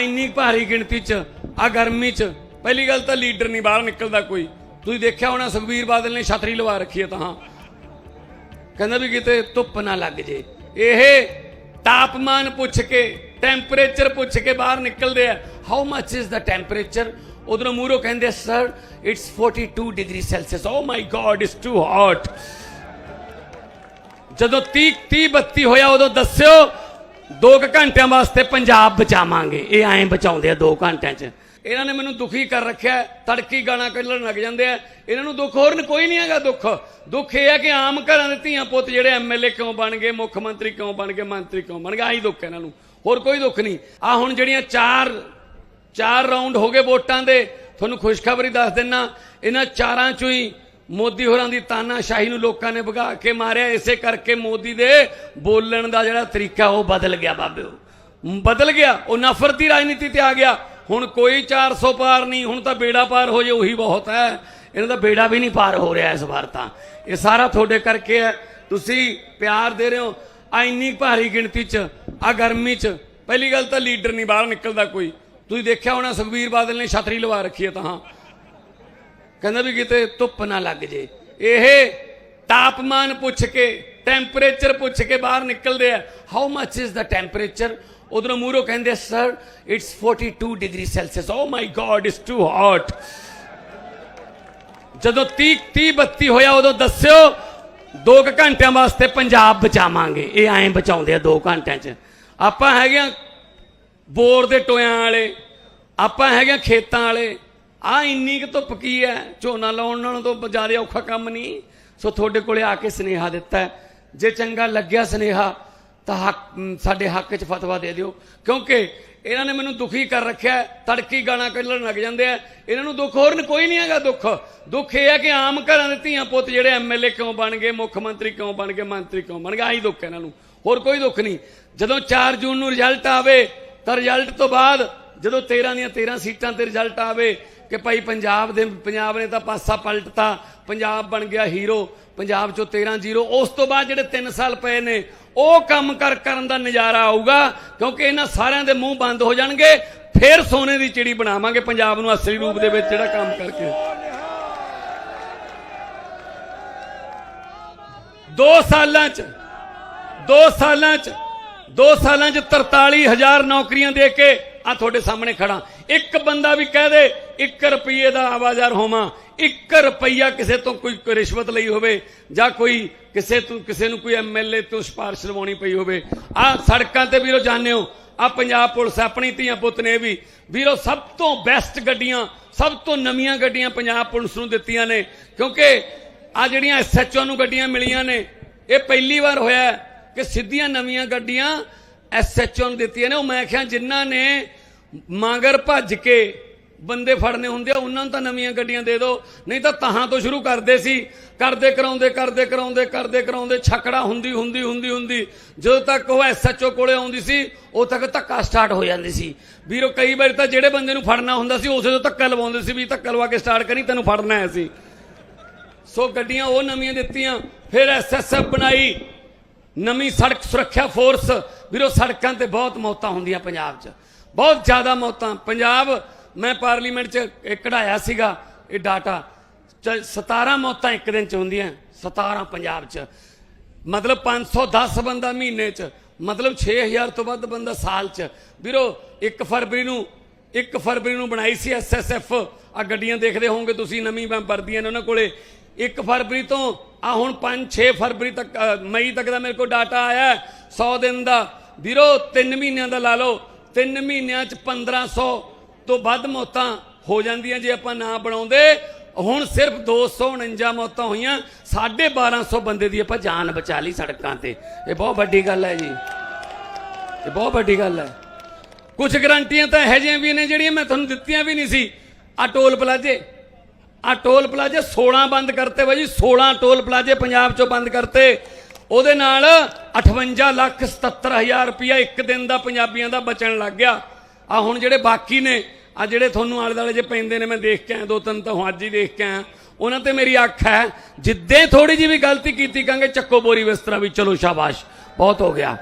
ਇੰਨੀ ਭਾਰੀ ਗਿਣਤੀ 'ਚ, ਆ ਗਰਮੀ 'ਚ, ਪਹਿਲੀ ਗੱਲ ਤਾਂ ਲੀਡਰ ਨਹੀਂ ਬਾਹਰ ਨਿਕਲਦਾ ਕੋਈ। ਤੁਸੀਂ ਦੇਖਿਆ ਹੋਣਾ ਸੁਖਬੀਰ ਬਾਦਲ ਨੇ ਛਤਰੀ ਲਵਾ ਰੱਖੀ ਹੈ ਤਾਂ। ਕਹਿੰਦਾ ਵੀ ਕਿਤੇ ਧੁੱਪ ਨਾ ਲੱਗ ਜੇ। ਇਹ ਤਾਪਮਾਨ ਪੁੱਛ ਕੇ ਟੈਂਪਰੇਚਰ ਪੁੱਛ ਕੇ ਬਾਹਰ ਨਿਕਲਦੇ ਆ। How much is the temperature ਉਧਰੋਂ ਮੂਰੋ ਕਹਿੰਦੇ sir it's 42 degree Celsius oh my God it's too hot ਜਦੋਂ 30 30 32 ਹੋਇਆ, ਉਦੋਂ ਦੱਸਿਓ 2 ਘੰਟਿਆਂ ਵਾਸਤੇ ਪੰਜਾਬ ਬਚਾਵਾਂਗੇ। ਇਹ ਐਂ ਬਚਾਉਂਦੇ ਆ 2 ਘੰਟਿਆਂ 'ਚ। ਇਹਨਾਂ ਨੇ ਮੈਨੂੰ ਦੁਖੀ ਕਰ ਰੱਖਿਆ, ਤੜਕੀ ਗਾਣਾ ਕੱਢਣ ਲੱਗ ਜਾਂਦੇ ਆ। ਇਹਨਾਂ ਨੂੰ ਦੁੱਖ ਹੋਰ ਕੋਈ ਨਹੀਂ ਹੈਗਾ ਦੁੱਖ। ਦੁੱਖ ਇਹ ਹੈ ਕਿ ਆਮ ਘਰਾਂ ਦੇ ਧੀਆਂ ਪੁੱਤ ਜਿਹੜੇ ਐਮਐਲਏ ਕਿਉਂ ਬਣ ਗਏ, ਮੁੱਖ ਮੰਤਰੀ ਕਿਉਂ ਬਣ ਗਏ, ਮੰਤਰੀ ਕਿਉਂ ਬਣ ਗਏ, ਆਹੀ ਦੁੱਖ ਇਹਨਾਂ ਨੂੰ। ਹੋਰ ਕੋਈ ਦੁੱਖ ਨਹੀਂ ਆ ਹੁਣ ਜਿਹੜੀਆਂ ਚਾਰ ਚਾਰ ਰਾਉਂਡ ਹੋ ਗਏ ਵੋਟਾਂ ਦੇ। ਤੁਹਾਨੂੰ ਖੁਸ਼ਖਬਰੀ ਦੱਸ ਦਿੰਨਾ, ਇਹਨਾਂ ਚਾਰਾਂ ਚੋਂ ਹੀ ਮੋਦੀ ਹੋਰਾਂ ਦੀ ਤਾਨਾਸ਼ਾਹੀ ਨੂੰ ਲੋਕਾਂ ਨੇ ਭਗਾ ਕੇ ਮਾਰਿਆ। ਇਸੇ ਕਰਕੇ ਮੋਦੀ ਦੇ ਬੋਲਣ ਦਾ ਜਿਹੜਾ ਤਰੀਕਾ, ਉਹ ਬਦਲ ਗਿਆ ਬਾਬਿਓ। ਬਦਲ ਗਿਆ। ਉਹ ਨਫ਼ਰਤ ਦੀ ਰਾਜਨੀਤੀ ਤੇ ਆ ਗਿਆ। ਹੁਣ ਕੋਈ 400 ਪਾਰ ਨਹੀਂ, ਹੁਣ ਤਾਂ ਬੇੜਾ ਪਾਰ ਹੋ ਜੇ, ਉਹੀ ਬਹੁਤ ਹੈ। ਇਹਨਾਂ ਦਾ ਬੇੜਾ ਵੀ ਨਹੀਂ ਪਾਰ ਹੋ ਰਿਹਾ ਇਸ ਵਾਰ ਤਾਂ। ਇਹ ਸਾਰਾ ਤੁਹਾਡੇ ਕਰਕੇ ਹੈ। ਤੁਸੀਂ ਪਿਆਰ ਦੇ ਰਹੇ ਹੋ। ਆ ਇੰਨੀ ਭਾਰੀ ਗਿਣਤੀ 'ਚ ਆ ਗਰਮੀ 'ਚ, ਪਹਿਲੀ ਗੱਲ ਤਾਂ ਲੀਡਰ ਨਹੀਂ, ਬਾਹਰ ਨਿਕਲਦਾ ਕੋਈ। ਤੁਸੀਂ ਦੇਖਿਆ ਹੋਣਾ, ਸੁਖਬੀਰ ਬਾਦਲ ਨੇ ਛਤਰੀ ਲਵਾ ਰੱਖੀ ਹੈ ਤਾਂ ਕਹਿੰਦਾ ਵੀ ਕਿਤੇ ਧੁੱਪ ਨਾ ਲੱਗ ਜੇ। ਇਹ ਤਾਪਮਾਨ ਪੁੱਛ ਕੇ ਟੈਂਪਰੇਚਰ ਪੁੱਛ ਕੇ ਬਾਹਰ ਨਿਕਲਦੇ ਆ। How much is the temperature ਉਧਰੋਂ ਮੂਰੋ ਕਹਿੰਦੇ sir it's 42 degree Celsius oh my God it's too hot ਜਦੋਂ 30 30 32 ਹੋਇਆ, ਉਦੋਂ ਦੱਸਿਓ 2 ਘੰਟਿਆਂ ਵਾਸਤੇ ਪੰਜਾਬ ਬਚਾਵਾਂਗੇ। ਇਹ ਐਂ ਬਚਾਉਂਦੇ ਆ 2 ਘੰਟਿਆਂ 'ਚ। ਆਪਾਂ ਹੈਗੇ ਆ ਬੋਰ ਦੇ ਟੋਇਆਂ ਵਾਲੇ, ਆਪਾਂ ਹੈਗੇ ਆ ਖੇਤਾਂ ਵਾਲੇ ਆ ਇੰਨੀ ਕੁ ਧੁੱਪ ਕੀ ਹੈ? ਝੋਨਾ ਲਾਉਣ ਨਾਲੋਂ ਤੋਂ ਜ਼ਿਆਦਾ ਔਖਾ ਕੰਮ ਨਹੀਂ। ਸੋ ਤੁਹਾਡੇ ਕੋਲੇ ਆ ਕੇ ਸਨੇਹਾ ਦਿੱਤਾ ਜੇ ਚੰਗਾ ਲੱਗਿਆ ਸਨੇਹਾ, ਤਾਂ ਹੱਕ ਸਾਡੇ ਹੱਕ 'ਚ ਫਤਵਾ ਦੇ ਦਿਓ। ਕਿਉਂਕਿ ਇਹਨਾਂ ਨੇ ਮੈਨੂੰ ਦੁਖੀ ਕਰ ਰੱਖਿਆ ਤੜਕੀ ਗਾਣਾ ਕੱਢਣ ਲੱਗ ਜਾਂਦੇ ਆ। ਇਹਨਾਂ ਨੂੰ ਦੁੱਖ ਹੋਰ ਕੋਈ ਨਹੀਂ ਹੈਗਾ ਦੁੱਖ। ਦੁੱਖ ਇਹ ਹੈ ਕਿ ਆਮ ਘਰਾਂ ਦੇ ਧੀਆਂ ਪੁੱਤ ਜਿਹੜੇ ਐਮਐਲਏ ਕਿਉਂ ਬਣ ਗਏ, ਮੁੱਖ ਮੰਤਰੀ ਕਿਉਂ ਬਣ ਗਏ, ਮੰਤਰੀ ਕਿਉਂ ਬਣ ਗਏ, ਆਹੀ ਦੁੱਖ ਹੈ ਇਹਨਾਂ ਨੂੰ। ਹੋਰ ਕੋਈ ਦੁੱਖ ਨਹੀਂ। ਜਦੋਂ 4 ਜੂਨ ਨੂੰ ਰਿਜ਼ਲਟ ਆਵੇ, ਤਾਂ ਰਿਜ਼ਲਟ ਤੋਂ ਬਾਅਦ ਜਦੋਂ 13 ਦੀਆਂ 13 ਸੀਟਾਂ ਤੇ ਰਿਜ਼ਲਟ ਆਵੇ ਕਿ ਭਾਈ ਪੰਜਾਬ ਦੇ, ਪੰਜਾਬ ਨੇ ਤਾਂ ਪਾਸਾ ਪਲਟਤਾ, ਪੰਜਾਬ ਬਣ ਗਿਆ ਹੀਰੋ, ਪੰਜਾਬ ਚੋਂ 13 ਜ਼ੀਰੋ। ਉਸ ਤੋਂ ਬਾਅਦ ਜਿਹੜੇ 3 ਸਾਲ ਪਏ ਨੇ, ਉਹ ਕੰਮ ਕਰ ਕਰਨ ਦਾ ਨਜ਼ਾਰਾ ਆਊਗਾ, ਕਿਉਂਕਿ ਇਹਨਾਂ ਸਾਰਿਆਂ ਦੇ ਮੂੰਹ ਬੰਦ ਹੋ ਜਾਣਗੇ, ਫਿਰ ਸੋਨੇ ਦੀ ਚਿੜੀ ਬਣਾਵਾਂਗੇ ਪੰਜਾਬ ਨੂੰ ਅਸਲੀ ਰੂਪ ਦੇ ਵਿੱਚ ਜਿਹੜਾ ਕੰਮ ਕਰਕੇ। ਦੋ ਸਾਲਾਂ ਚ, ਦੋ ਸਾਲਾਂ ਚ, ਦੋ ਸਾਲਾਂ ਚ 43000 ਨੌਕਰੀਆਂ ਦੇ ਕੇ ਆ ਤੁਹਾਡੇ ਸਾਹਮਣੇ ਖੜਾ ਇੱਕ ਬੰਦਾ ਵੀ ਕਹਿ ਦੇ 1 ਰੁਪਏ ਦਾ ਆਵਾਜ਼ਾਰ ਹੋਵਾਂ 1 ਰੁਪਈਆ ਕਿਸੇ ਤੋਂ ਕੋਈ ਰਿਸ਼ਵਤ ਲਈ ਹੋਵੇ, ਜਾਂ ਕੋਈ ਕਿਸੇ ਤੋਂ, ਕਿਸੇ ਨੂੰ ਕੋਈ ਐਮਐਲਏ ਤੋਂ ਸਿਫਾਰਿਸ਼ ਲਵਾਉਣੀ ਪਈ ਹੋਵੇ। ਆ ਸੜਕਾਂ ਤੇ ਵੀਰੋ ਜਾਣਦੇ ਹੋ, ਆ ਪੰਜਾਬ ਪੁਲਿਸ, ਆਪਣੀ ਧੀਆਂ ਪੁੱਤ ਨੇ ਵੀ, ਵੀਰੋ ਸਭ ਤੋਂ ਬੈਸਟ ਗੱਡੀਆਂ, ਸਭ ਤੋਂ ਨਵੀਆਂ ਗੱਡੀਆਂ ਪੰਜਾਬ ਪੁਲਿਸ ਨੂੰ ਦਿੱਤੀਆਂ ਨੇ, ਕਿਉਂਕਿ ਆ ਜਿਹੜੀਆਂ ਐਸਐਚਓ ਨੂੰ ਗੱਡੀਆਂ ਮਿਲੀਆਂ ਨੇ, ਇਹ ਪਹਿਲੀ ਵਾਰ ਹੋਇਆ ਕਿ ਸਿੱਧੀਆਂ ਨਵੀਆਂ ਗੱਡੀਆਂ ਐਸਐਚਓ ਨੂੰ ਦਿੱਤੀਆਂ ਨੇ। ਉਹ ਮੈਂ ਕਿਹਾ ਜਿਨ੍ਹਾਂ ਨੇ ਮਾਂਗਰ ਭੱਜ ਕੇ ਬੰਦੇ ਫੜਨੇ ਹੁੰਦੇ ਆ, ਉਹਨਾਂ ਨੂੰ ਤਾਂ ਨਵੀਆਂ ਗੱਡੀਆਂ ਦੇ ਦਿਓ। ਨਹੀਂ ਤਾਂ ਤਹਾਂ ਤੋਂ ਸ਼ੁਰੂ ਕਰਦੇ ਸੀ। ਕਰਦੇ ਕਰਾਉਂਦੇ ਕਰਦੇ ਕਰਾਉਂਦੇ ਕਰਦੇ ਕਰਾਉਂਦੇ, ਛਕੜਾ ਹੁੰਦੀ ਹੁੰਦੀ ਹੁੰਦੀ ਹੁੰਦੀ। ਜਦੋਂ ਤੱਕ ਉਹ ਐਸਐਚਓ ਕੋਲੇ ਆਉਂਦੀ ਸੀ ਉਦੋਂ ਤੱਕ ਧੱਕਾ ਸਟਾਰਟ ਹੋ ਜਾਂਦੀ ਸੀ। ਵੀਰੋ, ਕਈ ਵਾਰ ਤਾਂ ਜਿਹੜੇ ਬੰਦੇ ਨੂੰ ਫੜਨਾ ਹੁੰਦਾ ਸੀ, ਉਸੇ ਤੋਂ ਧੱਕਾ ਲਵਾਉਂਦੇ ਸੀ ਵੀ ਧੱਕਾ ਲਵਾ ਕੇ ਸਟਾਰਟ ਕਰੀ, ਤੈਨੂੰ ਫੜਨਾ ਹੈ ਸੀ ਸੋ ਗੱਡੀਆਂ ਉਹ ਨਵੀਆਂ ਦਿੱਤੀਆਂ, ਫਿਰ ਐਸਐਸਐਫ ਬਣਾਈ। ਨਵੀਂ ਸੜਕ ਸੁਰੱਖਿਆ ਫੋਰਸ। ਵੀਰੋ, ਸੜਕਾਂ ਤੇ ਬਹੁਤ ਮੌਤਾਂ ਹੁੰਦੀਆਂ ਪੰਜਾਬ 'ਚ। ਬਹੁਤ ਜ਼ਿਆਦਾ ਮੌਤਾਂ। ਪੰਜਾਬ, ਮੈਂ ਪਾਰਲੀਮੈਂਟ 'ਚ ਇਹ ਕਢਾਇਆ ਸੀਗਾ ਇਹ ਡਾਟਾ। 17 ਮੌਤਾਂ ਇੱਕ ਦਿਨ 'ਚ ਹੁੰਦੀਆਂ 17 ਪੰਜਾਬ 'ਚ। ਮਤਲਬ 510 ਬੰਦਾ ਮਹੀਨੇ 'ਚ, ਮਤਲਬ 6000 ਤੋਂ ਵੱਧ ਬੰਦਾ ਸਾਲ 'ਚ। ਵੀਰੋ 1 ਫਰਵਰੀ ਨੂੰ 1 ਫਰਵਰੀ ਨੂੰ ਬਣਾਈ ਸੀ ਐਸਐਸਐਫ ਆ ਗੱਡੀਆਂ ਦੇਖਦੇ ਹੋਵੋਗੇ ਤੁਸੀਂ, ਨਵੀਂ ਮੈਂ ਵਰਦੀਆਂ ਨੇ ਉਹਨਾਂ ਕੋਲੇ। 1 ਫਰਵਰੀ ਤੋਂ ਆ ਹੁਣ 5 6 ਫਰਵਰੀ ਤੱਕ ਮਈ ਤੱਕ ਦਾ ਮੇਰੇ ਕੋਲ ਡਾਟਾ ਆਇਆ 100 ਦਿਨ ਦਾ। ਵੀਰੋ 3 ਮਹੀਨਿਆਂ ਦਾ ਲਾ ਲਓ। ਤਿੰਨ ਮਹੀਨਿਆਂ 'ਚ 1500 ਤੋਂ ਵੱਧ ਮੌਤਾਂ ਹੋ ਜਾਂਦੀਆਂ ਜੇ ਆਪਾਂ ਨਾ ਬਣਾਉਂਦੇ। ਹੁਣ ਸਿਰਫ 249 ਮੌਤਾਂ ਹੋਈਆਂ 1250 ਬੰਦੇ ਦੀ ਆਪਾਂ ਜਾਨ ਬਚਾ ਲਈ ਸੜਕਾਂ ਤੇ। ਇਹ ਬਹੁਤ ਵੱਡੀ ਗੱਲ ਹੈ ਜੀ। ਇਹ ਬਹੁਤ ਵੱਡੀ ਗੱਲ ਹੈ। ਕੁਝ ਗਰੰਟੀਆਂ ਤਾਂ ਇਹੋ ਜਿਹੀਆਂ ਵੀ ਨੇ ਜਿਹੜੀਆਂ ਮੈਂ ਤੁਹਾਨੂੰ ਦਿੱਤੀਆਂ ਵੀ ਨਹੀਂ ਸੀ। ਆ ਟੋਲ ਪਲਾਜੇ। ਆ ਟੋਲ ਪਲਾਜੇ 16 ਬੰਦ ਕਰਤੇ ਬਾਈ ਜੀ 16 ਟੋਲ ਪਲਾਜੇ ਪੰਜਾਬ ਚੋਂ ਬੰਦ ਕਰਤੇ। ਉਹਦੇ ਨਾਲ 58 ਲੱਖ 77 ਹਜ਼ਾਰ ਰੁਪਇਆ ਇੱਕ ਦਿਨ ਦਾ ਪੰਜਾਬੀਆਂ ਦਾ ਬਚਣ ਲੱਗ ਗਿਆ। ਆ ਹੁਣ ਜਿਹੜੇ ਬਾਕੀ ਨੇ, ਆ ਜਿਹੜੇ ਤੁਹਾਨੂੰ ਆਲੇ ਦੁਆਲੇ ਜੇ ਪੈਂਦੇ ਨੇ, ਮੈਂ ਦੇਖ ਕੇ ਆਇਆ, ਦੋ ਤਿੰਨ ਤਾਂ ਹੁਣ ਅੱਜ ਹੀ ਦੇਖ ਕੇ ਆਇਆ। ਉਹਨਾਂ ਤੇ ਮੇਰੀ ਅੱਖ ਹੈ, ਜਿੱਦੇ ਥੋੜੀ ਜਿਹੀ ਵੀ ਗਲਤੀ ਕੀਤੀ, ਕਹਾਂਗੇ ਚੱਕੋ ਬੋਰੀ ਵਿਸਤਰਾ ਵੀ, ਚਲੋ ਸ਼ਾਬਾਸ਼। ਬਹੁਤ ਹੋ ਗਿਆ।